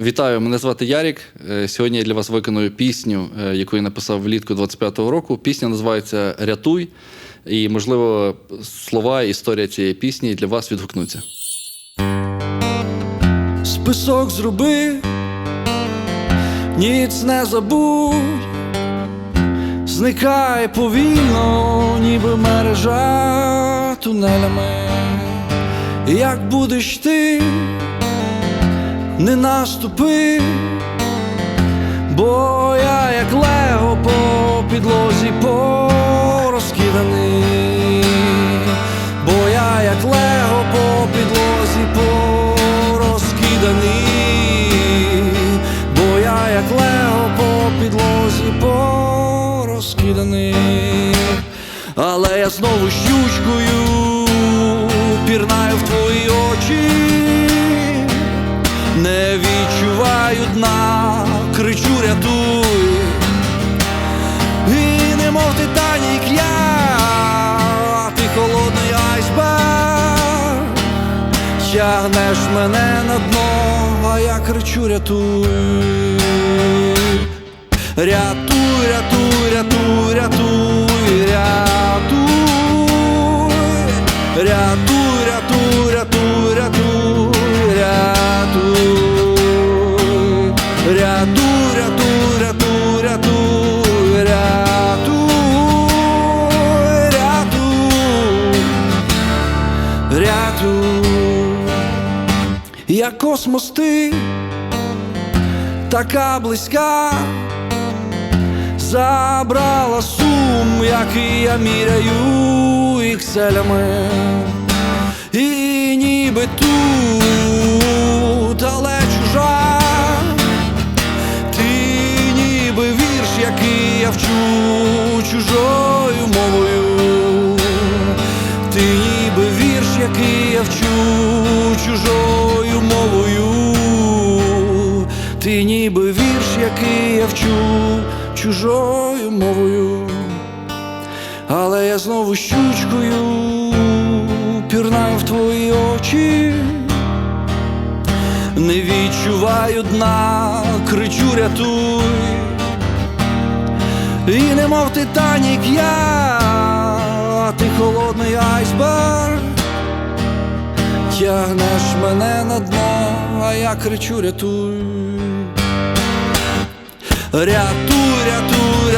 Вітаю, мене звати Ярік. Е, Сьогодні я для вас виконую пісню, е, яку я написав влітку 25-го року. Пісня називається Рятуй. І, можливо, слова і історія цієї пісні для вас відгукнуться. Список зроби, ніц не забудь, зникай повільно, ніби мережа тунелями. Як будеш ти, не наступи, бо я як лего по підлозі порозкиданий, бо я як лего по підлозі порозкиданий, бо я як лего по підлозі порозкиданий, але я знову щучкою пірнаю в твої очі тягнеш мене на дно, а я кричу рятуй. Рятуй, рятуй, рятуй, рятуй, рятуй, рятуй, рятуй, рятуй, рятуй, рятуй, рятуй, рятуй, рятуй, рятуй, рятуй, рятуй, рятуй, я космос ти, така близька. Забрала сум, який я міряю ікселями, і ніби тут, але чужа, ти ніби вірш, який я вчу чужою мовою, ти ніби вірш, який я вчу чужою ніби вірш, який я вчу чужою мовою, але я знову щучкою пірнаю в твої очі, не відчуваю дна, кричу рятуй, і немов Титанік я, а ти холодний айсберг, тягнеш мене на дно, а я кричу рятуй. Рятуй, рятуй,